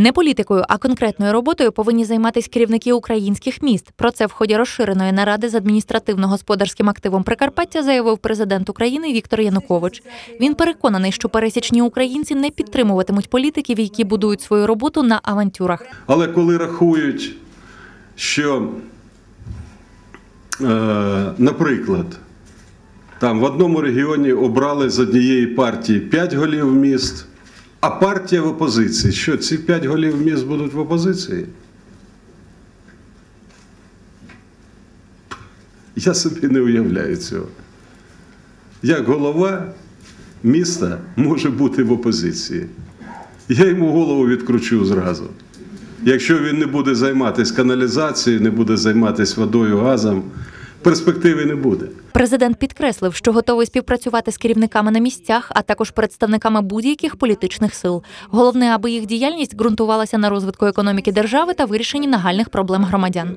Не політикою, а конкретною роботою повинні займатися керівники українських міст. Про це в ході розширеної наради з адміністративно-господарським активом Прикарпаття заявив президент України Віктор Янукович. Він переконаний, що пересічні українці не підтримуватимуть політиків, які будують свою роботу на авантюрах. Але коли рахують, що, е, наприклад, там в одному регіоні обрали з однієї партії 5 голів міст, а партія в опозиції. Що ці 5 голів міст будуть в опозиції? Я собі не уявляю цього. Як голова міста може бути в опозиції? Я йому голову відкручу зразу. Якщо він не буде займатися каналізацією, не буде займатися водою, газом, перспективи не буде. Президент підкреслив, що готовий співпрацювати з керівниками на місцях, а також представниками будь-яких політичних сил. Головне, аби їх діяльність ґрунтувалася на розвитку економіки держави та вирішенні нагальних проблем громадян.